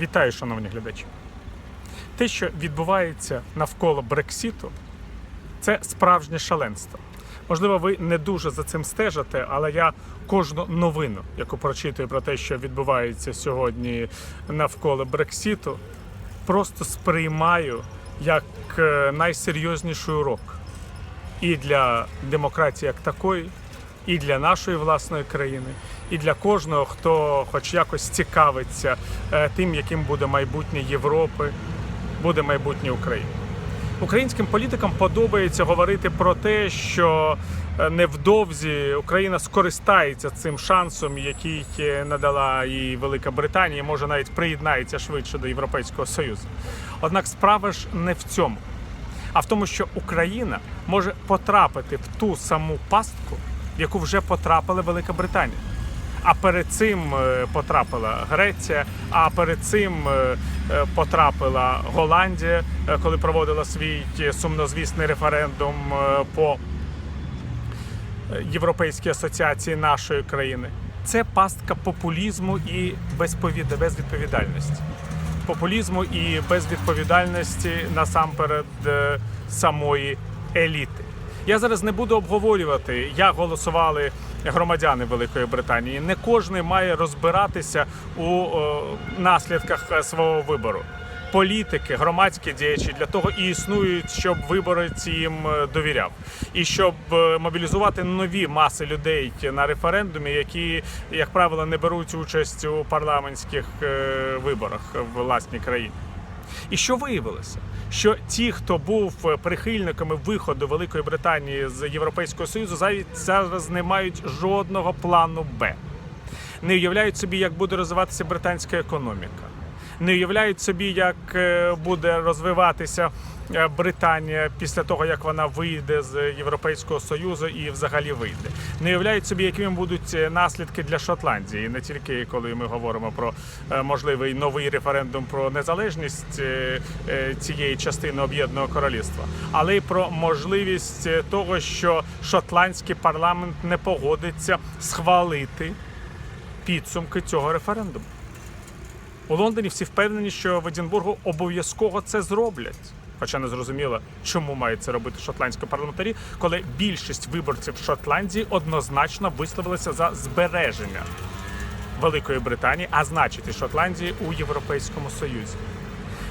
Вітаю, шановні глядачі. Те, що відбувається навколо Брексіту, це справжнє шаленство. Можливо, ви не дуже за цим стежите, але я кожну новину, яку прочитую про те, що відбувається сьогодні навколо Брексіту, просто сприймаю як е, найсерйозніший урок і для демократії як такої, і для нашої власної країни, і для кожного, хто хоч якось цікавиться е, тим, яким буде майбутнє Європи, буде майбутнє України. Українським політикам подобається говорити про те, що е, невдовзі Україна скористається цим шансом, який е, надала їй Велика Британія, може навіть приєднається швидше до Європейського Союзу. Однак справа ж не в цьому, а в тому, що Україна може потрапити в ту саму пастку, в яку вже потрапила Велика Британія. А перед цим е, потрапила Греція, а перед цим е, е, потрапила Голландія, коли проводила свій сумнозвісний референдум по Європейській асоціації нашої країни. Це пастка популізму і безвідповідальності. Популізму і безвідповідальності насамперед самої еліти. Я зараз не буду обговорювати, як голосували громадяни Великої Британії. Не кожен має розбиратися у о, наслідках е, свого вибору. Політики, громадські діячі для того і існують, щоб виборець їм е, довіряв, і щоб е, мобілізувати нові маси людей на референдумі, які, як правило, не беруть участь у парламентських е, виборах в власній країні. І що виявилося? Що ті, хто був е, прихильниками виходу Великої Британії з Європейського Союзу, зараз не мають жодного плану Б. Не уявляють собі, як буде розвиватися британська економіка. Не уявляють собі, як е, буде розвиватися Британія після того, як вона вийде з Європейського Союзу і взагалі вийде. Не уявляють собі, якими будуть е, наслідки для Шотландії, не тільки коли ми говоримо про е, можливий новий референдум про незалежність е, е, цієї частини об'єднаного королівства, але й про можливість е, того, що шотландський парламент не погодиться схвалити підсумки цього референдуму. У Лондоні всі впевнені, що в Едінбургу обов'язково це зроблять. Хоча не зрозуміло, чому мають це робити шотландські парламентарі, коли більшість виборців Шотландії однозначно висловилися за збереження Великої Британії, а значить і Шотландії у Європейському Союзі.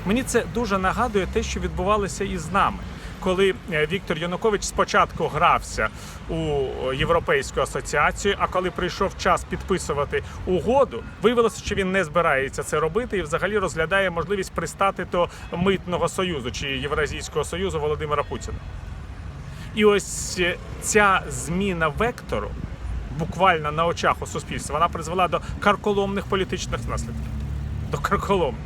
Мені це дуже нагадує те, що відбувалося і з нами. Коли е, Віктор Янукович спочатку грався у європейську асоціацію, а коли прийшов час підписувати угоду, виявилося, що він не збирається це робити і взагалі розглядає можливість пристати до митного союзу чи Євразійського союзу Володимира Путіна. І ось е, ця зміна вектору буквально на очах у суспільства вона призвела до карколомних політичних наслідків. До карколомних.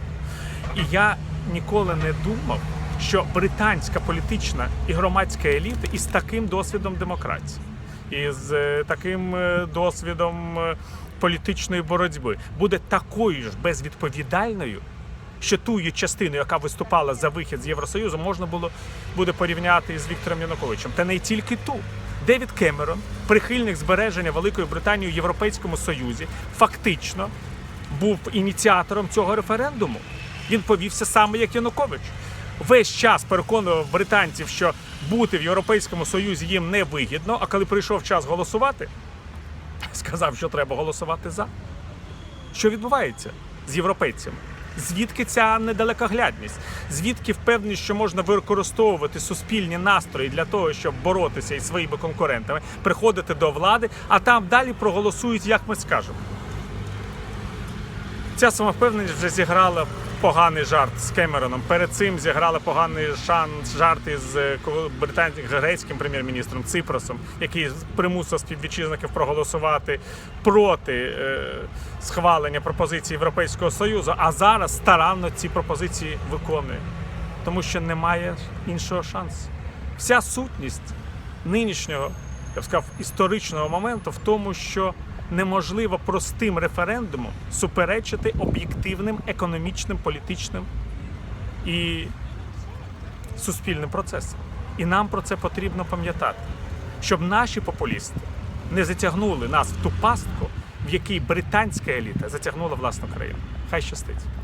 І я ніколи не думав, що британська політична і громадська еліта із таким досвідом демократії, і з е, таким е, досвідом е, політичної боротьби буде такою ж безвідповідальною, що ту частину, яка виступала за вихід з Євросоюзу, можна було буде порівняти з Віктором Януковичем. Та не тільки ту. Девід Кемерон, прихильник збереження Великої Британії у Європейському Союзі, фактично був ініціатором цього референдуму. Він повівся саме як Янукович. Весь час переконував британців, що бути в Європейському Союзі їм не вигідно. А коли прийшов час голосувати, сказав, що треба голосувати за. Що відбувається з європейцями? Звідки ця недалекоглядність? Звідки впевненість, що можна використовувати суспільні настрої для того, щоб боротися із своїми конкурентами, приходити до влади, а там далі проголосують, як ми скажемо. Ця самовпевненість вже зіграла поганий жарт з Кемероном. Перед цим зіграла поганий шанс жарт із е, британським грецьким прем'єр-міністром Ципросом, який примусив співвітчизників проголосувати проти е, схвалення пропозицій Європейського Союзу. А зараз старанно ці пропозиції виконує, тому що немає іншого шансу. Вся сутність нинішнього, я б сказав, історичного моменту в тому, що неможливо простим референдумом суперечити об'єктивним економічним, політичним і суспільним процесам. І нам про це потрібно пам'ятати, щоб наші популісти не затягнули нас в ту пастку, в якій британська еліта затягнула власну країну. Хай щастить.